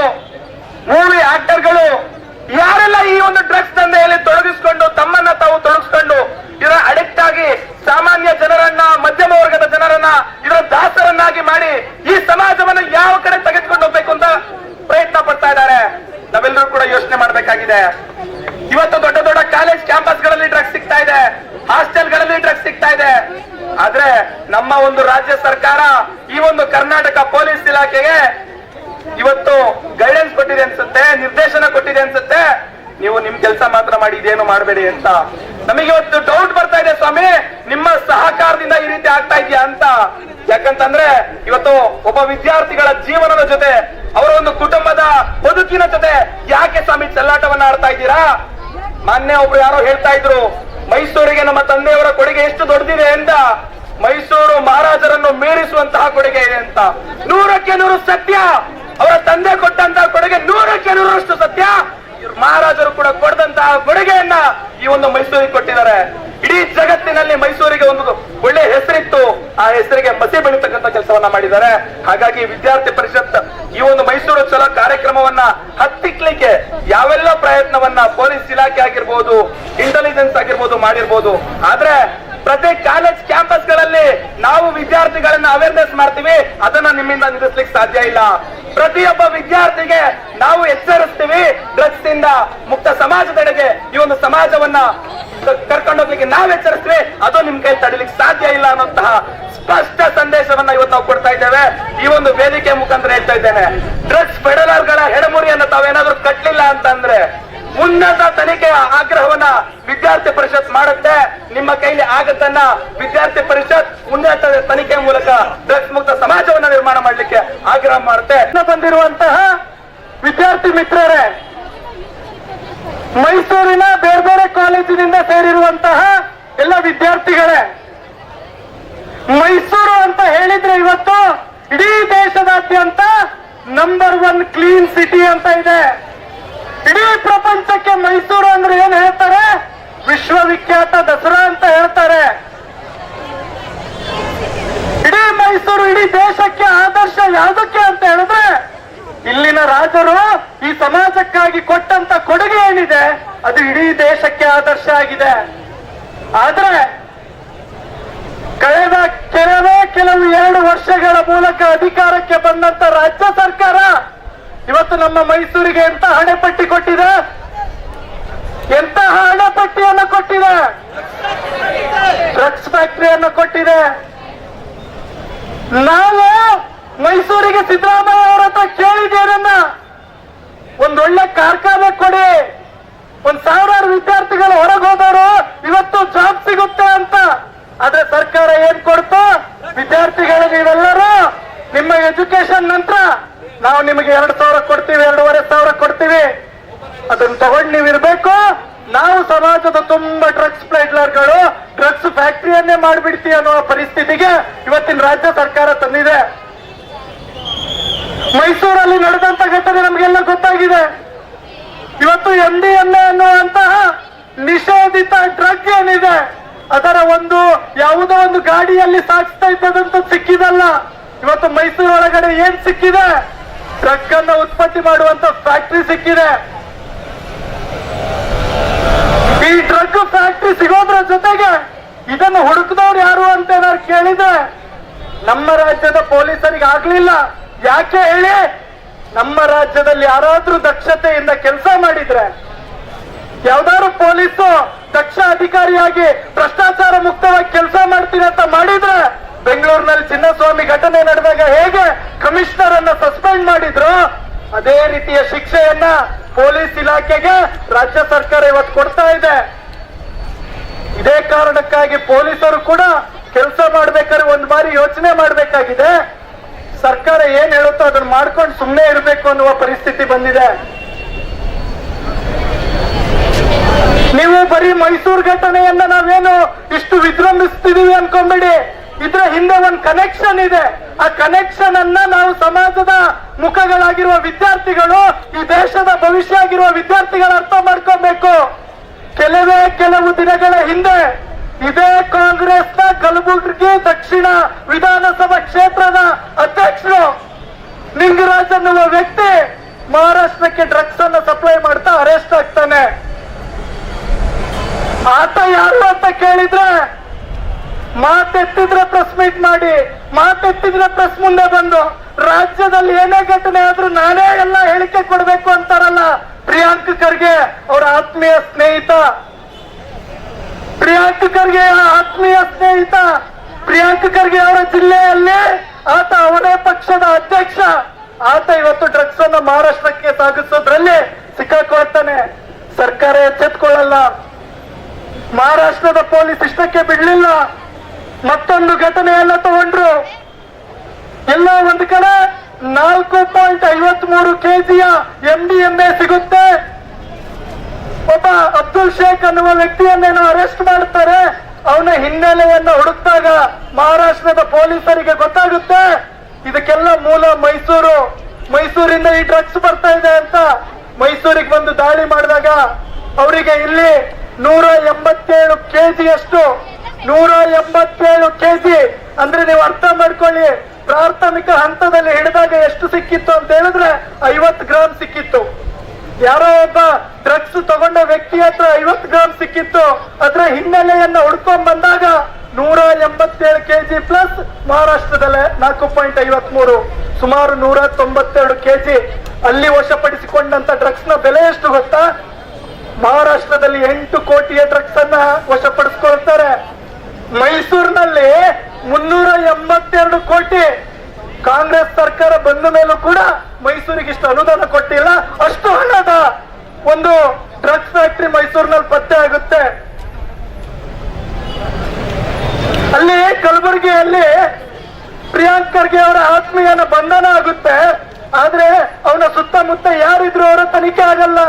ಮೂವಿ ಆಕ್ಟರ್ಗಳು ಯಾರೆಲ್ಲ ಈ ಒಂದು ಡ್ರಗ್ಸ್ ದಂಧೆಯಲ್ಲಿ ತೊಡಗಿಸ್ಕೊಂಡು ತಮ್ಮನ್ನ ತಾವು ತೊಡಗಿಸ್ಕೊಂಡು ಇದರ ಅಡಿಕ್ಟ್ ಆಗಿ ಸಾಮಾನ್ಯ ಜನರನ್ನ ಮಧ್ಯಮ ವರ್ಗದ ಜನರನ್ನ ಇದರ ದಾಸರನ್ನಾಗಿ ಮಾಡಿ ಈ ಸಮಾಜವನ್ನು ಯಾವ ಕಡೆ ತೆಗೆದುಕೊಂಡು ಹೋಗ್ಬೇಕು ಅಂತ ಪ್ರಯತ್ನ ಪಡ್ತಾ ಇದ್ದಾರೆ ನಾವೆಲ್ಲರೂ ಕೂಡ ಯೋಚನೆ ಮಾಡಬೇಕಾಗಿದೆ. ಇವತ್ತು ದೊಡ್ಡ ದೊಡ್ಡ ಕಾಲೇಜ್ ಕ್ಯಾಂಪಸ್ಗಳಲ್ಲಿ ಡ್ರಗ್ಸ್ ಸಿಗ್ತಾ ಇದೆ. ಹಾಸ್ಟೆಲ್ಗಳಲ್ಲಿ ಡ್ರಗ್ಸ್ ಸಿಗ್ತಾ ಇದೆ. ಆದ್ರೆ ನಮ್ಮ ಒಂದು ರಾಜ್ಯ ಸರ್ಕಾರ ಈ ಒಂದು ಕರ್ನಾಟಕ ಪೊಲೀಸ್ ಇಲಾಖೆಗೆ ಇವತ್ತು ಗೈಡೆನ್ಸ್ ಕೊಟ್ಟಿದೆ ಅನ್ಸುತ್ತೆ, ನಿರ್ದೇಶನ ಕೊಟ್ಟಿದೆ ಅನ್ಸುತ್ತೆ. ನೀವು ನಿಮ್ ಕೆಲಸ ಮಾತ್ರ ಮಾಡಿ, ಇದೇನು ಮಾಡಬೇಡಿ ಅಂತ. ನಮಗೆ ಇವತ್ತು ಡೌಟ್ ಬರ್ತಾ ಇದೆ ಸ್ವಾಮಿ. ನಿಮ್ಮ ಸಹಕಾರದಿಂದ ಈ ರೀತಿ ಆಗ್ತಾ ಇದೆಯಾ ಅಂತ ಯಾಕಂತಂದ್ರೆ ಇವತ್ತು ಒಬ್ಬ ವಿದ್ಯಾರ್ಥಿಗಳ ಜೀವನದ ಜೊತೆ, ಅವರ ಒಂದು ಕುಟುಂಬದ ಬದುಕಿನ ಜೊತೆ ಯಾಕೆ ಸ್ವಾಮಿ ಚೆಲ್ಲಾಟವನ್ನ ಆಡ್ತಾ ಇದ್ದೀರಾ? ಮೊನ್ನೆ ಒಬ್ರು ಯಾರೋ ಹೇಳ್ತಾ ಇದ್ರು, ಮೈಸೂರಿಗೆ ನಮ್ಮ ತಂದೆಯವರ ಕೊಡುಗೆ ಎಷ್ಟು ದೊಡ್ಡದಿದೆ ಅಂತ. ಮೈಸೂರು ಮಹಾರಾಜರನ್ನು ಮೀರಿಸುವಂತಹ ಕೊಡುಗೆ ಇದೆ ಅಂತ. ನೂರಕ್ಕೆ ನೂರು ಸತ್ಯ. ಅವರ ತಂದೆ ಕೊಟ್ಟಂತಹ ಕೊಡುಗೆ ನೂರಕ್ಕೆ ನೂರಷ್ಟು ಸತ್ಯ. ಮಹಾರಾಜರು ಕೂಡ ಕೊಡದಂತಹ ಕೊಡುಗೆಯನ್ನ ಈ ಒಂದು ಮೈಸೂರಿಗೆ ಕೊಟ್ಟಿದ್ದಾರೆ. ಇಡೀ ಜಗತ್ತಿನಲ್ಲಿ ಮೈಸೂರಿಗೆ ಒಂದು ಒಳ್ಳೆ ಹೆಸರಿತ್ತು. ಆ ಹೆಸರಿಗೆ ಮಸಿ ಬೆಳೀತಕ್ಕಂಥ ಕೆಲಸವನ್ನ ಮಾಡಿದ್ದಾರೆ. ಹಾಗಾಗಿ ವಿದ್ಯಾರ್ಥಿ ಪರಿಷತ್ ಈ ಒಂದು ಮೈಸೂರು ಚಲೋ ಕಾರ್ಯಕ್ರಮವನ್ನ ಹತ್ತಿಕ್ಲಿಕ್ಕೆ ಯಾವೆಲ್ಲ ಪ್ರಯತ್ನವನ್ನ ಪೊಲೀಸ್ ಇಲಾಖೆ ಆಗಿರ್ಬೋದು ಇಂಟೆಲಿಜೆನ್ಸ್ ಆಗಿರ್ಬೋದು ಮಾಡಿರ್ಬೋದು. ಆದ್ರೆ ಪ್ರತಿ ಕಾಲೇಜ್ ಕ್ಯಾಂಪಸ್ಗಳಲ್ಲಿ ನಾವು ವಿದ್ಯಾರ್ಥಿಗಳನ್ನ ಅವೇರ್ನೆಸ್ ಮಾಡ್ತೀವಿ. ಅದನ್ನ ನಿಮ್ಮಿಂದ ನಿಲ್ಲಿಸ್ಲಿಕ್ಕೆ ಸಾಧ್ಯ ಇಲ್ಲ. ಪ್ರತಿಯೊಬ್ಬ ವಿದ್ಯಾರ್ಥಿಗೆ ನಾವು ಎಚ್ಚರಿಸ್ತೀವಿ ಡ್ರಗ್ಸ್ ಇಂದ ಮುಕ್ತ ಸಮಾಜದೆಡೆಗೆ ಈ ಒಂದು ಸಮಾಜವನ್ನ ಕರ್ಕೊಂಡೋಗ್ಲಿಕ್ಕೆ ನಾವು ಎಚ್ಚರಿಸ್ತೀವಿ. ಅದು ನಿಮ್ ಕೈ ತಡಿಲಿಕ್ಕೆ ಸಾಧ್ಯ ಇಲ್ಲ ಅನ್ನೋಂತಹ ಸ್ಪಷ್ಟ ಸಂದೇಶವನ್ನ ಇವತ್ತು ನಾವು ಕೊಡ್ತಾ ಇದ್ದೇವೆ. ಈ ಒಂದು ವೇದಿಕೆ ಮುಖಾಂತರ ಹೇಳ್ತಾ ಇದ್ದೇನೆ. ಡ್ರಗ್ಸ್ ಫೆಡರಲ್ಗಳ ಹೆಡಮುರಿಯನ್ನ ತಾವೇನಾದ್ರೂ ಕಟ್ಲಿಲ್ಲ ಅಂತಂದ್ರೆ ಉನ್ನತ ತನಿಖೆಯ ಆಗ್ರಹವನ್ನ ವಿದ್ಯಾರ್ಥಿ ಪರಿಷತ್ ಮಾಡುತ್ತೆ. ನಿಮ್ಮ ಕೈಲಿ ಆಗತ್ತನ್ನ ವಿದ್ಯಾರ್ಥಿ ಪರಿಷತ್ ಉನ್ನತ ತನಿಖೆ ಮೂಲಕ ಡ್ರಗ್ಸ್ ಮುಕ್ತ ಸಮಾಜವನ್ನ ನಿರ್ಮಾಣ ಮಾಡಲಿಕ್ಕೆ ಆಗ್ರಹ ಮಾಡುತ್ತೆ. ಬಂದಿರುವಂತಹ ವಿದ್ಯಾರ್ಥಿ ಮಿತ್ರರೇ, ಮೈಸೂರಿನ ಬೇರೆ ಬೇರೆ ಕಾಲೇಜಿನಿಂದ ಸೇರಿರುವಂತಹ ಎಲ್ಲ ವಿದ್ಯಾರ್ಥಿಗಳೇ, ಮೈಸೂರು ಅಂತ ಹೇಳಿದ್ರೆ ಇವತ್ತು ಇಡೀ ದೇಶದಾದ್ಯಂತ ನಂಬರ್ ಒನ್ ಕ್ಲೀನ್ ಸಿಟಿ ಅಂತ ಇದೆ. ಇಡೀ ಪ್ರಪಂಚಕ್ಕೆ ಮೈಸೂರು ಅಂದ್ರೆ ಏನ್ ಹೇಳ್ತಾರೆ? ವಿಶ್ವವಿಖ್ಯಾತ ದಸರಾ ಅಂತ ಹೇಳ್ತಾರೆ. ಇಡೀ ಮೈಸೂರು, ಇಡೀ ದೇಶಕ್ಕೆ ಆದರ್ಶ ಯಾವುದಕ್ಕೆ ಅಂತ ಹೇಳಿದ್ರೆ, ಇಲ್ಲಿನ ರಾಜರು ಈ ಸಮಾಜಕ್ಕಾಗಿ ಕೊಟ್ಟಂತ ಕೊಡುಗೆ ಏನಿದೆ, ಅದು ಇಡೀ ದೇಶಕ್ಕೆ ಆದರ್ಶ ಆಗಿದೆ. ಆದ್ರೆ, ಕಳೆದ ಕೆಲವೇ ಕೆಲವು ಎರಡು ವರ್ಷಗಳ ಮೂಲಕ ಅಧಿಕಾರಕ್ಕೆ ಬಂದಂತ ರಾಜ್ಯ ಸರ್ಕಾರ ಇವತ್ತು ನಮ್ಮ ಮೈಸೂರಿಗೆ ಎಂತ ಹಣೆಪಟ್ಟಿ ಕೊಟ್ಟಿದೆ? ಎಂತ ಹಣೆಪಟ್ಟಿಯನ್ನು ಕೊಟ್ಟಿದೆ? ಡ್ರಗ್ಸ್ ಫ್ಯಾಕ್ಟರಿಯನ್ನು ಕೊಟ್ಟಿದೆ? ನಾವು ಮೈಸೂರಿಗೆ ಸಿದ್ದರಾಮಯ್ಯ ಅವರ ಹತ್ರ ಕೇಳಿದ್ದೇನನ್ನ ಒಂದೊಳ್ಳೆ ಕಾರ್ಖಾನೆ ಕೊಡಿ. ಒಂದ್ ಸಾವಿರಾರು ವಿದ್ಯಾರ್ಥಿಗಳು ಹೊರಗೆ ಹೋದವರು ಇವತ್ತು ಜಾಬ್ ಸಿಗುತ್ತೆ ಅಂತ. ಆದ್ರೆ ಸರ್ಕಾರ ಏನ್ ಕೊಡ್ತು? ವಿದ್ಯಾರ್ಥಿಗಳು ನೀವೆಲ್ಲರೂ ನಿಮ್ಮ ಎಜುಕೇಶನ್ ನಂತರ ನಾವು ನಿಮಗೆ ಎರಡು ಸಾವಿರ ಕೊಡ್ತೀವಿ, ಎರಡೂವರೆ ಸಾವಿರ ಕೊಡ್ತೀವಿ. ಅದನ್ನ ತಗೊಂಡು ನೀವಿರ್ಬೇಕು. ನಾವು ಸಮಾಜದ ತುಂಬಾ ಡ್ರಗ್ಸ್ ಪ್ಲೇಟ್ಲರ್ಗಳು ಡ್ರಗ್ಸ್ ಫ್ಯಾಕ್ಟರಿಯನ್ನೇ ಮಾಡಿಬಿಡ್ತಿ ಅನ್ನೋ ಪರಿಸ್ಥಿತಿಗೆ ಇವತ್ತಿನ ರಾಜ್ಯ ಸರ್ಕಾರ ತಂದಿದೆ. ಮೈಸೂರಲ್ಲಿ ನಡೆದಂತ ಘಟನೆ ನಮಗೆಲ್ಲ ಗೊತ್ತಾಗಿದೆ. ಇವತ್ತು ಎಂ ಡಿ ಎಂ ಅನ್ನುವಂತಹ ನಿಷೇಧಿತ ಡ್ರಗ್ ಏನಿದೆ, ಅದರ ಒಂದು ಯಾವುದೋ ಒಂದು ಗಾಡಿಯಲ್ಲಿ ಸಾಗಿಸ್ತಾ ಇದ್ದದಂತ ಸಿಕ್ಕಿದಲ್ಲ. ಇವತ್ತು ಮೈಸೂರು ಒಳಗಡೆ ಏನ್ ಸಿಕ್ಕಿದೆ? ಡ್ರಗ್ ಅನ್ನ ಉತ್ಪತ್ತಿ ಮಾಡುವಂತ ಫ್ಯಾಕ್ಟರಿ ಸಿಕ್ಕಿದೆ ಈ ಡ್ರಗ್ ಫ್ಯಾಕ್ಟರಿ ಸಿಗೋದ್ರ ಜೊತೆಗೆ ಇದನ್ನು ಹುಡುಕದವ್ರು ಯಾರು ಅಂತ ಏನಾದ್ರು ಕೇಳಿದ್ರೆ ನಮ್ಮ ರಾಜ್ಯದ ಪೊಲೀಸರಿಗೆ ಆಗ್ಲಿಲ್ಲ ಯಾಕೆ ಹೇಳಿ? ನಮ್ಮ ರಾಜ್ಯದಲ್ಲಿ ಯಾರಾದ್ರೂ ದಕ್ಷತೆಯಿಂದ ಕೆಲಸ ಮಾಡಿದ್ರೆ, ಯಾವ್ದಾದ್ರು ಪೊಲೀಸು ದಕ್ಷ ಅಧಿಕಾರಿಯಾಗಿ ಭ್ರಷ್ಟಾಚಾರ ಮುಕ್ತವಾಗಿ ಕೆಲಸ ಮಾಡ್ತೀನಿ ಅಂತ ಮಾಡಿದ್ರೆ, ಬೆಂಗಳೂರಿನಲ್ಲಿ ಚಿನ್ನಸ್ವಾಮಿ ಘಟನೆ ನಡೆದಾಗ ಹೇಗೆ ಕಮಿಷನರ್ ಅನ್ನ ಸಸ್ಪೆಂಡ್ ಮಾಡಿದ್ರು? ಅದೇ ರೀತಿಯ ಶಿಕ್ಷೆಯನ್ನ ಪೊಲೀಸ್ ಇಲಾಖೆಗೆ ರಾಜ್ಯ ಸರ್ಕಾರ ಇವತ್ತು ಕೊಡ್ತಾ ಇದೆ. ಇದೇ ಕಾರಣಕ್ಕಾಗಿ ಪೊಲೀಸರು ಕೂಡ ಕೆಲಸ ಮಾಡ್ಬೇಕಾದ್ರೆ ಒಂದ್ ಬಾರಿ ಯೋಚನೆ ಮಾಡ್ಬೇಕಾಗಿದೆ. ಸರ್ಕಾರ ಏನ್ ಹೇಳುತ್ತೋ ಅದನ್ನ ಮಾಡ್ಕೊಂಡು ಸುಮ್ಮನೆ ಇರಬೇಕು ಅನ್ನುವ ಪರಿಸ್ಥಿತಿ ಬಂದಿದೆ. ನೀವು ಬರೀ ಮೈಸೂರು ಘಟನೆಯನ್ನ ನಾವೇನು ಇಷ್ಟು ವಿಜೃಂಭಿಸ್ತಿದೀವಿ ಅನ್ಕೊಂಬಿಡಿ. ಇದ್ರ ಹಿಂದೆ ಒಂದು ಕನೆಕ್ಷನ್ ಇದೆ. ಆ ಕನೆಕ್ಷನ್ ಅನ್ನ ನಾವು ಸಮಾಜದ ಮುಖಗಳಾಗಿರುವ ವಿದ್ಯಾರ್ಥಿಗಳು, ಈ ದೇಶದ ಭವಿಷ್ಯ ಆಗಿರುವ ವಿದ್ಯಾರ್ಥಿಗಳು ಅರ್ಥ ಮಾಡ್ಕೊಬೇಕು. ಕೆಲವೇ ಕೆಲವು ದಿನಗಳ ಹಿಂದೆ ಇದೇ ಕಾಂಗ್ರೆಸ್ನ ಕಲಬುರಗಿ ದಕ್ಷಿಣ ವಿಧಾನಸಭಾ ಕ್ಷೇತ್ರದ ಅಧ್ಯಕ್ಷರು ನಿಂಗರಾಜ್ ಅನ್ನುವ ವ್ಯಕ್ತಿ ಮಹಾರಾಷ್ಟ್ರಕ್ಕೆ ಡ್ರಗ್ಸ್ ಅನ್ನ ಸಪ್ಲೈ ಮಾಡ್ತಾ ಅರೆಸ್ಟ್ ಆಗ್ತಾನೆ. ಆತ ಯಾರು ಅಂತ ಕೇಳಿದ್ರೆ ಮಾತೆತ್ತಿದ್ರೆ ಪ್ರೆಸ್ ಮೀಟ್ ಮಾಡಿ, ಮಾತೆತ್ತಿದ್ರೆ ಪ್ರೆಸ್ ಮುಂದೆ ಬಂದು, ರಾಜ್ಯದಲ್ಲಿ ಏನೇ ಘಟನೆ ಆದ್ರೂ ನಾನೇ ಎಲ್ಲ ಹೇಳಿಕೆ ಕೊಡಬೇಕು ಅಂತಾರಲ್ಲ ಪ್ರಿಯಾಂಕ್ ಖರ್ಗೆ ಅವರ ಆತ್ಮೀಯ ಸ್ನೇಹಿತ. ಪ್ರಿಯಾಂಕ್ ಖರ್ಗೆ ಆತ್ಮೀಯ ಸ್ನೇಹಿತ ಪ್ರಿಯಾಂಕ್ ಖರ್ಗೆ ಅವರ ಜಿಲ್ಲೆಯಲ್ಲಿ ಆತ ಅವನೇ ಪಕ್ಷದ ಅಧ್ಯಕ್ಷ. ಆತ ಇವತ್ತು ಡ್ರಗ್ಸ್ ಅನ್ನ ಮಹಾರಾಷ್ಟ್ರಕ್ಕೆ ಸಾಗಿಸೋದ್ರಲ್ಲಿ ಸಿಕ್ಕಾಕೊಳ್ತಾನೆ. ಸರ್ಕಾರ ಎಚ್ಚೆತ್ಕೊಳ್ಳಲ್ಲ. ಮಹಾರಾಷ್ಟ್ರದ ಪೊಲೀಸ್ ಇಷ್ಟಕ್ಕೆ ಬಿಡ್ಲಿಲ್ಲ. ಮತ್ತೊಂದು ಘಟನೆಯನ್ನ ತಗೊಂಡ್ರು. ಎಲ್ಲ ಒಂದ್ ಕಡೆ ನಾಲ್ಕು ಪಾಯಿಂಟ್ ಐವತ್ ಮೂರು ಕೆಜಿಯ ಎಂ ಡಿ ಎಂ ಎ ಸಿಗುತ್ತೆ. ಒಬ್ಬ ಅಬ್ದುಲ್ ಶೇಖ್ ಅನ್ನುವ ವ್ಯಕ್ತಿಯನ್ನೇನೋ ಅರೆಸ್ಟ್ ಮಾಡ್ತಾರೆ ಅವನ ಹಿನ್ನೆಲೆಯನ್ನ ಹುಡುಕ್ತಾಗ ಮಹಾರಾಷ್ಟ್ರದ ಪೊಲೀಸರಿಗೆ ಗೊತ್ತಾಗುತ್ತೆ. ಇದಕ್ಕೆಲ್ಲ ಮೂಲ ಮೈಸೂರು. ಮೈಸೂರಿಂದ ಈ ಡ್ರಗ್ಸ್ ಬರ್ತಾ ಇದೆ ಅಂತ ಮೈಸೂರಿಗೆ ಬಂದು ದಾಳಿ ಮಾಡಿದಾಗ ಅವರಿಗೆ ಇಲ್ಲಿ ನೂರ ಎಂಬತ್ತೇಳು ಕೆಜಿಯಷ್ಟು, ನೂರ ಎಂಬತ್ತೇಳು ಕೆಜಿ ಅಂದ್ರೆ ನೀವು ಅರ್ಥ ಮಾಡ್ಕೊಳ್ಳಿ, ಪ್ರಾಥಮಿಕ ಹಂತದಲ್ಲಿ ಹಿಡಿದಾಗ ಎಷ್ಟು ಸಿಕ್ಕಿತ್ತು ಅಂತ ಹೇಳಿದ್ರೆ ಐವತ್ತು ಗ್ರಾಮ್ ಸಿಕ್ಕಿತ್ತು. ಯಾರೋ ಒಬ್ಬ ಡ್ರಗ್ಸ್ ತಗೊಂಡ ವ್ಯಕ್ತಿ ಹತ್ರ ಐವತ್ತು ಗ್ರಾಮ್ ಸಿಕ್ಕಿತ್ತು, ಅದರ ಹಿನ್ನೆಲೆಯನ್ನ ಹುಡ್ಕೊಂಡ್ ಬಂದಾಗ ನೂರ ಎಂಬತ್ತೇಳು ಕೆಜಿ ಪ್ಲಸ್ ಮಹಾರಾಷ್ಟ್ರದಲ್ಲೇ ನಾಲ್ಕು ಪಾಯಿಂಟ್ ಐವತ್ ಮೂರು ಸುಮಾರು ನೂರ ತೊಂಬತ್ತೆರಡು ಕೆಜಿ. ಅಲ್ಲಿ ವಶಪಡಿಸಿಕೊಂಡಂತ ಡ್ರಗ್ಸ್ನ ಬೆಲೆ ಎಷ್ಟು ಗೊತ್ತಾ? ಮಹಾರಾಷ್ಟ್ರದಲ್ಲಿ ಎಂಟು ಕೋಟಿಯ ಡ್ರಗ್ಸ್ ಅನ್ನ ವಶಪಡಿಸ್ಕೊಳ್ತಾರೆ. ಮೈಸೂರಿನಲ್ಲಿ ಮುನ್ನೂರ ಎಂಬತ್ತೆರಡು ಕೋಟಿ ಕಾಂಗ್ರೆಸ್ ಸರ್ಕಾರ ಬಂದ ಮೇಲೂ ಕೂಡ ಮೈಸೂರಿಗೆ ಇಷ್ಟು ಅನುದಾನ ಕೊಟ್ಟಿಲ್ಲ ಅಷ್ಟು ಹಣದ ಒಂದು ಡ್ರಗ್ಸ್ ಫ್ಯಾಕ್ಟರಿ ಮೈಸೂರಿನಲ್ಲಿ ಪತ್ತೆ ಆಗುತ್ತೆ ಅಲ್ಲಿ ಕಲಬುರಗಿಯಲ್ಲಿ ಪ್ರಿಯಾಂಕ್ ಖರ್ಗೆ ಅವರ ಆತ್ಮೀಯನ ಬಂಧನ ಆಗುತ್ತೆ, ಆದ್ರೆ ಅವನ ಸುತ್ತಮುತ್ತ ಯಾರಿದ್ರು ಅವರ ತನಿಖೆ ಆಗಲ್ಲ.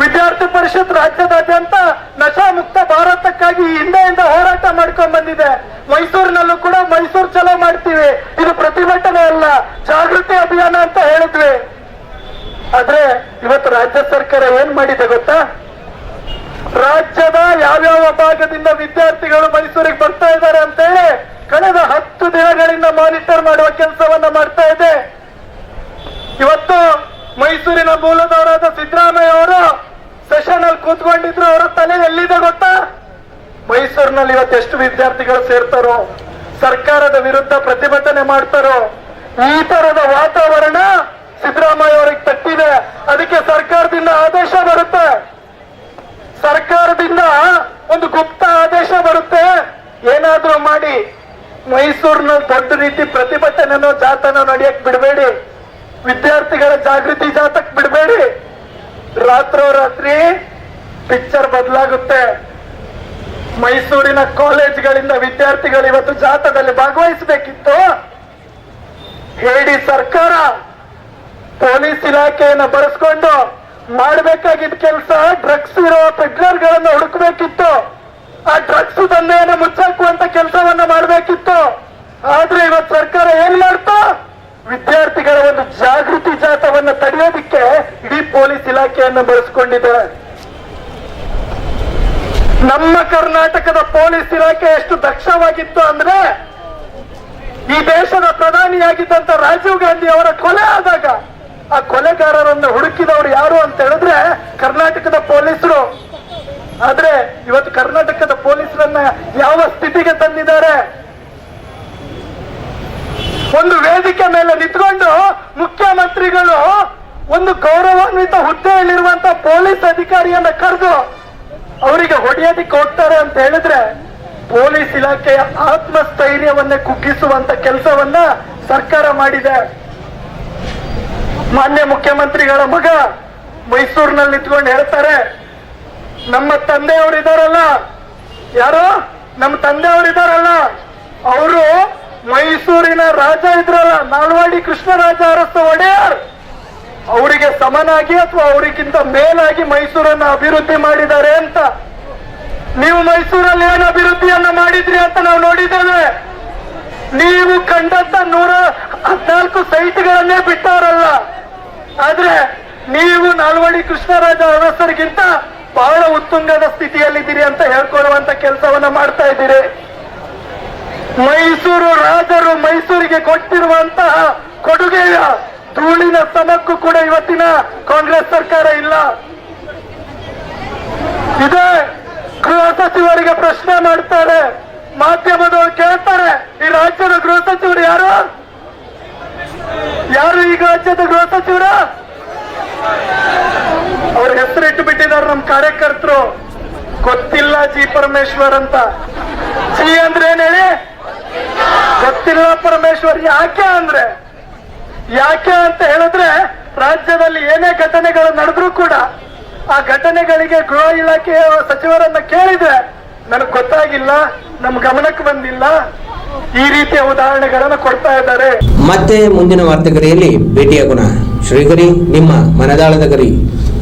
ವಿದ್ಯಾರ್ಥಿ ಪರಿಷತ್ ರಾಜ್ಯದಾದ್ಯಂತ ನಶಾ ಮುಕ್ತ ಭಾರತಕ್ಕಾಗಿ ಹಿಂದೆಯಿಂದ ಹೋರಾಟ ಮಾಡ್ಕೊಂಡ್ ಬಂದಿದೆ. ಮೈಸೂರಿನಲ್ಲೂ ಕೂಡ ಮೈಸೂರು ಚಲೋ ಮಾಡ್ತೀವಿ. ಇದು ಪ್ರತಿಭಟನೆ ಅಲ್ಲ, ಜಾಗೃತಿ ಅಭಿಯಾನ ಅಂತ ಹೇಳಿದ್ವಿ. ಆದ್ರೆ ಇವತ್ತು ರಾಜ್ಯ ಸರ್ಕಾರ ಏನ್ ಮಾಡಿದೆ ಗೊತ್ತಾ? ರಾಜ್ಯದ ಯಾವ್ಯಾವ ಭಾಗದಿಂದ ವಿದ್ಯಾರ್ಥಿಗಳು ಮೈಸೂರಿಗೆ ಬರ್ತಾ ಇದ್ದಾರೆ ಅಂತೇಳಿ ಕಳೆದ ಹತ್ತು ದಿನಗಳಿಂದ ಮಾನಿಟರ್ ಮಾಡುವ ಕೆಲಸವನ್ನ ಮಾಡ್ತಾ ಇದೆ. ಇವತ್ತು ಮೈಸೂರಿನ ಮೂಲದವರಾದ ಸಿದ್ದರಾಮಯ್ಯ ಅವರು ಸೆಷನ್ ಅಲ್ಲಿ ಕೂತ್ಕೊಂಡಿದ್ರು. ಅವರ ತಲೆ ಎಲ್ಲಿದೆ ಗೊತ್ತಾ? ಮೈಸೂರಿನಲ್ಲಿ ಇವತ್ತು ಎಷ್ಟು ವಿದ್ಯಾರ್ಥಿಗಳು ಸೇರ್ತಾರೋ, ಸರ್ಕಾರದ ವಿರುದ್ಧ ಪ್ರತಿಭಟನೆ ಮಾಡ್ತಾರೋ, ಈ ತರದ ವಾತಾವರಣ ಸಿದ್ದರಾಮಯ್ಯ ಅವರಿಗೆ ತಟ್ಟಿದೆ. ಅದಕ್ಕೆ ಸರ್ಕಾರದಿಂದ ಆದೇಶ ಬರುತ್ತೆ. ಸರ್ಕಾರದಿಂದ ಒಂದು ಗುಪ್ತ ಆದೇಶ ಬರುತ್ತೆ. ಏನಾದ್ರೂ ಮಾಡಿ ಮೈಸೂರಿನಲ್ಲಿ ದೊಡ್ಡ ರೀತಿ ಪ್ರತಿಭಟನೆನೋ ಜಾತನ ನಡೆಯಕ್ ಬಿಡಬೇಡಿ. ವಿದ್ಯಾರ್ಥಿಗಳ ಜಾಗೃತಿ ಜಾತಕ್ ಬಿಡಬೇಡಿ. ರಾತ್ರೋರಾತ್ರಿ ಪಿಕ್ಚರ್ ಬದಲಾಗುತ್ತೆ. ಮೈಸೂರಿನ ಕಾಲೇಜ್ಗಳಿಂದ ವಿದ್ಯಾರ್ಥಿಗಳು ಇವತ್ತು ಜಾಥಾದಲ್ಲಿ ಭಾಗವಹಿಸಬೇಕಿತ್ತು. ಹೇಳಿ ಸರ್ಕಾರ ಪೊಲೀಸ್ ಇಲಾಖೆಯನ್ನು ಬಳಸ್ಕೊಂಡು ಮಾಡಬೇಕಾಗಿದ್ದ ಕೆಲಸ, ಡ್ರಗ್ಸ್ ಇರೋ ಪೆಡ್ಲರ್ಗಳನ್ನು ಹುಡುಕ್ಬೇಕಿತ್ತು. ಆ ಡ್ರಗ್ಸ್ ದಂಧೆಯನ್ನು ಮುಚ್ಚಾಕುವಂತ ಕೆಲಸವನ್ನ ಮಾಡಬೇಕಿತ್ತು. ಆದ್ರೆ ಇವತ್ತು ಸರ್ಕಾರ ಏನ್ ಮಾಡ್ತಾ? ವಿದ್ಯಾರ್ಥಿಗಳ ಒಂದು ಜಾಗೃತಿ ಜಾತವನ್ನ ತಡೆಯೋದಿಕ್ಕೆ ಇಡೀ ಪೊಲೀಸ್ ಇಲಾಖೆಯನ್ನು ಬಳಸ್ಕೊಂಡಿದೆ. ನಮ್ಮ ಕರ್ನಾಟಕದ ಪೊಲೀಸ್ ಇಲಾಖೆ ಎಷ್ಟು ದಕ್ಷವಾಗಿತ್ತು ಅಂದ್ರೆ, ಈ ದೇಶದ ಪ್ರಧಾನಿಯಾಗಿದ್ದಂತ ರಾಜೀವ್ ಗಾಂಧಿ ಅವರ ಕೊಲೆ ಆದಾಗ, ಆ ಕೊಲೆಗಾರರನ್ನು ಹುಡುಕಿದವರು ಯಾರು ಅಂತ ಹೇಳಿದ್ರೆ ಕರ್ನಾಟಕದ ಪೊಲೀಸರು. ಆದ್ರೆ ಇವತ್ತು ಕರ್ನಾಟಕದ ಯಾವ ಸ್ಥಿತಿಗೆ ತಂದಿದ್ದಾರೆ? ಒಂದು ವೇದಿಕೆ ಮೇಲೆ ನಿಂತ್ಕೊಂಡು ಮುಖ್ಯಮಂತ್ರಿಗಳು ಒಂದು ಗೌರವಾನ್ವಿತ ಹುದ್ದೆಯಲ್ಲಿರುವಂತ ಪೊಲೀಸ್ ಅಧಿಕಾರಿಯನ್ನ ಕರೆದು ಅವರಿಗೆ ಹೊಡೆಯೋದಿಕ್ಕೆ ಹೋಗ್ತಾರೆ ಅಂತ ಹೇಳಿದ್ರೆ ಪೊಲೀಸ್ ಇಲಾಖೆಯ ಆತ್ಮಸ್ಥೈರ್ಯವನ್ನೇ ಕುಗ್ಗಿಸುವಂತ ಕೆಲಸವನ್ನ ಸರ್ಕಾರ ಮಾಡಿದೆ. ಮಾನ್ಯ ಮುಖ್ಯಮಂತ್ರಿಗಳ ಮಗ ಮೈಸೂರಿನಲ್ಲಿ ನಿಂತ್ಕೊಂಡು ಹೇಳ್ತಾರೆ, ನಮ್ಮ ತಂದೆಯವರು ಇದಾರಲ್ಲ ಯಾರು? ನಮ್ಮ ತಂದೆಯವರು ಇದ್ದಾರಲ್ಲ. ಅವರು ಮೈಸೂರಿನ ರಾಜ ಇದ್ರಲ್ಲ, ನಾಲ್ವಾಡಿ ಕೃಷ್ಣರಾಜ ಅರಸ ಒಡೆಯರ್. ಅವರಿಗೆ ಸಮನಾಗಿ ಅಥವಾ ಅವರಿಗಿಂತ ಮೇಲಾಗಿ ಮೈಸೂರನ್ನ ಅಭಿವೃದ್ಧಿ ಮಾಡಿದ್ದಾರೆ ಅಂತ. ನೀವು ಮೈಸೂರಲ್ಲಿ ಏನು ಅಭಿವೃದ್ಧಿಯನ್ನ ಮಾಡಿದ್ರಿ ಅಂತ ನಾವು ನೋಡಿದ್ದೇವೆ. ನೀವು ಕಂಡಂತ ನೂರ ಹದಿನಾಲ್ಕು ಸೈಟ್ಗಳನ್ನೇ ಬಿಟ್ಟವರಲ್ಲ. ಆದ್ರೆ, ನೀವು ನಾಲ್ವಡಿ ಕೃಷ್ಣರಾಜ ಅರಸರಿಗಿಂತ ಬಹಳ ಉತ್ತುಂಗದ ಸ್ಥಿತಿಯಲ್ಲಿದ್ದೀರಿ ಅಂತ ಹೇಳ್ಕೊಳ್ಳುವಂತ ಕೆಲಸವನ್ನ ಮಾಡ್ತಾ ಇದ್ದೀರಿ. ಮೈಸೂರು ರಾಜರು ಮೈಸೂರಿಗೆ ಕೊಟ್ಟಿರುವಂತಹ ಕೊಡುಗೆಯ ಧೂಳಿನ ಸಮಕ್ಕೂ ಕೂಡ ಇವತ್ತಿನ ಕಾಂಗ್ರೆಸ್ ಸರ್ಕಾರ ಇಲ್ಲ. ಇದೇ ಗೃಹ ಸಚಿವರಿಗೆ ಪ್ರಶ್ನೆ ಮಾಡ್ತಾರೆ, ಮಾಧ್ಯಮದವರು ಕೇಳ್ತಾರೆ, ಈ ರಾಜ್ಯದ ಗೃಹ ಸಚಿವರು ಯಾರು? ಯಾರು ಈಗ ರಾಜ್ಯದ ಗೃಹ ಸಚಿವರು? ಅವ್ರ ಹೆಸರಿಟ್ಟು ಬಿಟ್ಟಿದ್ದಾರೆ ನಮ್ಮ ಕಾರ್ಯಕರ್ತರು. ಗೊತ್ತಿಲ್ಲ ಜಿ ಪರಮೇಶ್ವರ್ ಅಂತ. ಜಿ ಅಂದ್ರೆ ಏನ್ ಹೇಳಿ? ಗೊತ್ತಿಲ್ಲ ಪರಮೇಶ್ವರ್, ಯಾಕೆ ಅಂದ್ರೆ? ಯಾಕೆ ಅಂತ ಹೇಳಿದ್ರೆ ರಾಜ್ಯದಲ್ಲಿ ಏನೇ ಘಟನೆಗಳು ನಡೆದ್ರೂ ಕೂಡ ಆ ಘಟನೆಗಳಿಗೆ ಗೃಹ ಇಲಾಖೆಯ ಸಚಿವರನ್ನ ಕೇಳಿದ್ರೆ ನನಗೆ ಗೊತ್ತಾಗಿಲ್ಲ, ನಮ್ ಗಮನಕ್ಕೆ ಬಂದಿಲ್ಲ. ಈ ರೀತಿಯ ಉದಾಹರಣೆಗಳನ್ನು ಕೊಡ್ತಾ ಇದ್ದಾರೆ. ಮತ್ತೆ ಮುಂದಿನ ವಾರ್ತೆಗರಿಯಲ್ಲಿ ಭೇಟಿಯಾಗೋಣ. ಶ್ರೀಗರಿ, ನಿಮ್ಮ ಮನದಾಳದ ಗರಿ.